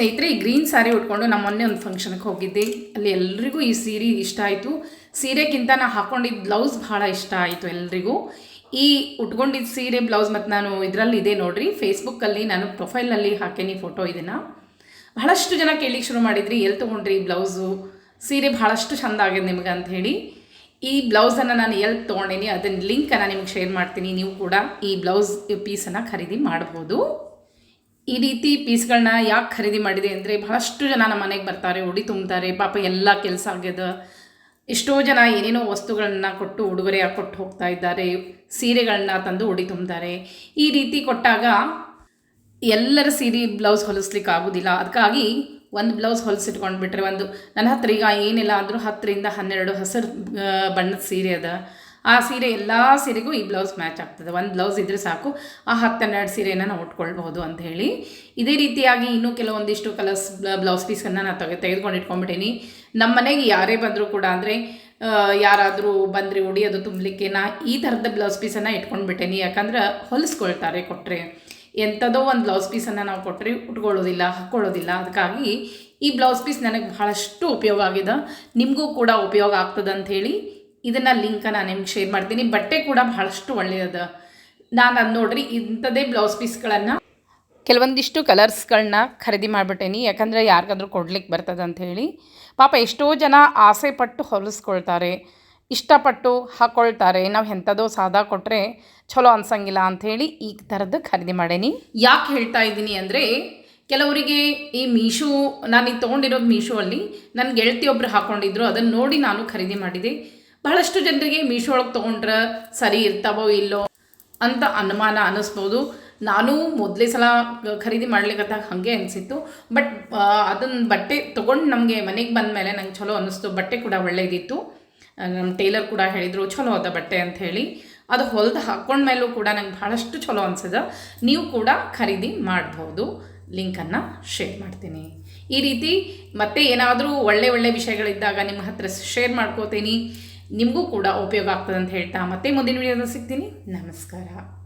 ಸ್ನೇಹಿತರೆ, ಈ ಗ್ರೀನ್ ಸ್ಯಾರಿ ಉಟ್ಕೊಂಡು ನಮ್ಮ ಮೊನ್ನೆ ಒಂದು ಫಂಕ್ಷನ್ಗೆ ಹೋಗಿದ್ದೆ. ಅಲ್ಲಿ ಎಲ್ರಿಗೂ ಈ ಸೀರೆ ಇಷ್ಟ ಆಯಿತು. ಸೀರೆಗಿಂತ ನಾನು ಹಾಕ್ಕೊಂಡಿದ್ದ ಬ್ಲೌಸ್ ಭಾಳ ಇಷ್ಟ ಆಯಿತು ಎಲ್ರಿಗೂ. ಈ ಉಟ್ಕೊಂಡಿದ್ದ ಸೀರೆ, ಬ್ಲೌಸ್ ಮತ್ತು ನಾನು ಇದರಲ್ಲಿ ಇದೆ ನೋಡ್ರಿ ಫೇಸ್ಬುಕ್ಕಲ್ಲಿ ನಾನು ಪ್ರೊಫೈಲಲ್ಲಿ ಹಾಕೇನಿ ಫೋಟೋ ಇದನ್ನು. ಬಹಳಷ್ಟು ಜನ ಕೇಳಿಕ್ಕೆ ಶುರು ಮಾಡಿದ್ರಿ ಎಲ್ಲಿ ತೊಗೊಂಡ್ರಿ ಬ್ಲೌಸು? ಸೀರೆ ಭಾಳಷ್ಟು ಚಂದ ಆಗಿದೆ ನಿಮ್ಗೆ ಅಂತ ಹೇಳಿ. ಈ ಬ್ಲೌಸನ್ನು ನಾನು ಎಲ್ಲಿ ತೊಗೊಂಡೇನಿ ಅದನ್ನ ಲಿಂಕನ್ನು ನಿಮ್ಗೆ ಶೇರ್ ಮಾಡ್ತೀನಿ, ನೀವು ಕೂಡ ಈ ಬ್ಲೌಸ್ ಪೀಸನ್ನು ಖರೀದಿ ಮಾಡ್ಬೋದು. ಈ ರೀತಿ ಪೀಸ್ಗಳನ್ನ ಯಾಕೆ ಖರೀದಿ ಮಾಡಿದೆ ಅಂದರೆ ಬಹಳಷ್ಟು ಜನ ನಮ್ಮ ಮನೆಗೆ ಬರ್ತಾರೆ, ಉಡಿ ತುಂಬ್ತಾರೆ, ಪಾಪ ಎಲ್ಲ ಕೆಲಸ ಆಗ್ಯದ. ಎಷ್ಟೋ ಜನ ಏನೇನೋ ವಸ್ತುಗಳನ್ನ ಕೊಟ್ಟು ಉಡುಗೊರೆ ಕೊಟ್ಟು ಹೋಗ್ತಾ ಇದ್ದಾರೆ ಸೀರೆಗಳನ್ನ ತಂದು ಉಡಿ ತುಂಬ್ತಾರೆ. ಈ ರೀತಿ ಕೊಟ್ಟಾಗ ಎಲ್ಲರ ಸೀರೆ ಬ್ಲೌಸ್ ಹೊಲಿಸ್ಲಿಕ್ಕೆ ಆಗೋದಿಲ್ಲ. ಅದಕ್ಕಾಗಿ ಒಂದು ಬ್ಲೌಸ್ ಹೊಲಿಸಿಟ್ಕೊಂಡು ಬಿಟ್ಟರೆ ಒಂದು, ನನ್ನ ಹತ್ರ ಈಗ ಏನಿಲ್ಲ ಅಂದರೂ ಹತ್ತರಿಂದ ಹನ್ನೆರಡು ಹಸಿರು ಬಣ್ಣದ ಸೀರೆ ಅದ. ಆ ಸೀರೆ ಎಲ್ಲ ಸೀರೆಗೂ ಈ ಬ್ಲೌಸ್ ಮ್ಯಾಚ್ ಆಗ್ತದೆ. ಒಂದು ಬ್ಲೌಸ್ ಇದ್ರೆ ಸಾಕು, ಆ ಹತ್ತು ಹನ್ನೆರಡು ಸೀರೆನ ನಾವು ಉಟ್ಕೊಳ್ಬಹುದು ಅಂತ ಹೇಳಿ. ಇದೇ ರೀತಿಯಾಗಿ ಇನ್ನೂ ಕೆಲವೊಂದಿಷ್ಟು ಕಲರ್ಸ್ ಬ್ಲೌಸ್ ಪೀಸನ್ನು ನಾನು ತೆಗೆ ತೆಗೆದುಕೊಂಡು ಇಟ್ಕೊಂಡ್ಬಿಟ್ಟೀನಿ ನಮ್ಮ ಮನೆಗೆ ಯಾರೇ ಬಂದರೂ ಕೂಡ ಅಂದರೆ ಯಾರಾದರೂ ಬಂದರೆ ಅದು ತುಂಬಲಿಕ್ಕೆ ನಾ ಈ ಥರದ ಬ್ಲೌಸ್ ಪೀಸನ್ನು ಇಟ್ಕೊಂಡ್ಬಿಟ್ಟೇನಿ ಯಾಕಂದ್ರೆ ಹೊಲಿಸ್ಕೊಳ್ತಾರೆ ಕೊಟ್ಟರೆ ಎಂಥದೋ ಒಂದು ಬ್ಲೌಸ್ ಪೀಸನ್ನು ನಾವು ಕೊಟ್ಟರೆ ಉಟ್ಕೊಳ್ಳೋದಿಲ್ಲ, ಹಾಕ್ಕೊಳ್ಳೋದಿಲ್ಲ. ಅದಕ್ಕಾಗಿ ಈ ಬ್ಲೌಸ್ ಪೀಸ್ ನನಗೆ ಬಹಳಷ್ಟು ಉಪಯೋಗ ಆಗಿದೆ. ನಿಮಗೂ ಕೂಡ ಉಪಯೋಗ ಆಗ್ತದೆ ಅಂತ ಇದನ್ನು ಲಿಂಕನ್ನು ನಿಮ್ಗೆ ಶೇರ್ ಮಾಡ್ತೀನಿ. ಬಟ್ಟೆ ಕೂಡ ಬಹಳಷ್ಟು ಒಳ್ಳೆಯದ ನಾನು ಅದು ನೋಡ್ರಿ, ಇಂಥದ್ದೇ ಬ್ಲೌಸ್ ಪೀಸ್ಗಳನ್ನು ಕೆಲವೊಂದಿಷ್ಟು ಕಲರ್ಸ್ಗಳನ್ನ ಖರೀದಿ ಮಾಡಿಬಿಟ್ಟೇನಿ. ಯಾಕಂದರೆ ಯಾರಿಗಾದ್ರೂ ಕೊಡ್ಲಿಕ್ಕೆ ಬರ್ತದೆ ಹೇಳಿ. ಪಾಪ ಎಷ್ಟೋ ಜನ ಆಸೆ ಪಟ್ಟು ಹೊಲಿಸ್ಕೊಳ್ತಾರೆ. ಇಷ್ಟಪಟ್ಟು ಹಾಕ್ಕೊಳ್ತಾರೆ ನಾವು ಎಂಥದೋ ಸಾದಾ ಕೊಟ್ಟರೆ ಚಲೋ ಅನ್ಸಂಗಿಲ್ಲ ಅಂಥೇಳಿ ಈ ಥರದ್ದು ಖರೀದಿ ಮಾಡೇನಿ. ಯಾಕೆ ಹೇಳ್ತಾ ಇದ್ದೀನಿ ಅಂದರೆ, ಕೆಲವರಿಗೆ ಈ ಮೀಶೋ, ನಾನು ಈಗ ತೊಗೊಂಡಿರೋದು ಮೀಶೋ ಅಲ್ಲಿ ನನ್ನ ಗೆಳತಿ ಒಬ್ರು ಹಾಕ್ಕೊಂಡಿದ್ರು ಅದನ್ನು ನೋಡಿ ನಾನು ಖರೀದಿ ಮಾಡಿದೆ. ಬಹಳಷ್ಟು ಜನರಿಗೆ ಮೀಶೋ ಒಳಗೆ ತೊಗೊಂಡ್ರೆ ಸರಿ ಇರ್ತಾವೋ ಇಲ್ಲೋ ಅಂತ ಅನುಮಾನ ಅನ್ನಿಸ್ಬೋದು. ನಾನು ಮೊದಲೇ ಸಲ ಖರೀದಿ ಮಾಡ್ಲಿಕ್ಕತ್ತಾಗ ಹಾಗೆ ಅನಿಸಿತ್ತು. ಬಟ್ ಅದನ್ನು ಬಟ್ಟೆ ತೊಗೊಂಡು ನಮಗೆ ಮನೆಗೆ ಬಂದ ಮೇಲೆ ನಂಗೆ ಚಲೋ ಅನ್ನಿಸ್ತು. ಬಟ್ಟೆ ಕೂಡ ಒಳ್ಳೆಯದಿತ್ತು ನಮ್ಮ ಟೇಲರ್ ಕೂಡ ಹೇಳಿದರು, ಚಲೋ ಅದ ಬಟ್ಟೆ ಅಂತ ಹೇಳಿ. ಅದು ಹೊಲ್ದು ಹಾಕ್ಕೊಂಡ್ಮೇಲೂ ಕೂಡ ನಂಗೆ ಭಾಳಷ್ಟು ಚಲೋ ಅನ್ಸದ. ನೀವು ಕೂಡ ಖರೀದಿ ಮಾಡ್ಬೋದು. ಲಿಂಕನ್ನು ಶೇರ್ ಮಾಡ್ತೀನಿ. ಈ ರೀತಿ ಮತ್ತೆ ಏನಾದರೂ ಒಳ್ಳೆ ಒಳ್ಳೆ ವಿಷಯಗಳಿದ್ದಾಗ ನಿಮ್ಮ ಹತ್ರ ಶೇರ್ ಮಾಡ್ಕೋತೀನಿ. ನಿಮಗೂ ಕೂಡ ಉಪಯೋಗ ಆಗ್ತದೆ ಅಂತ ಹೇಳ್ತಾ ಮತ್ತೆ ಮುಂದಿನ ವಿಡಿಯೋದಲ್ಲಿ ಸಿಗ್ತೀನಿ. ನಮಸ್ಕಾರ.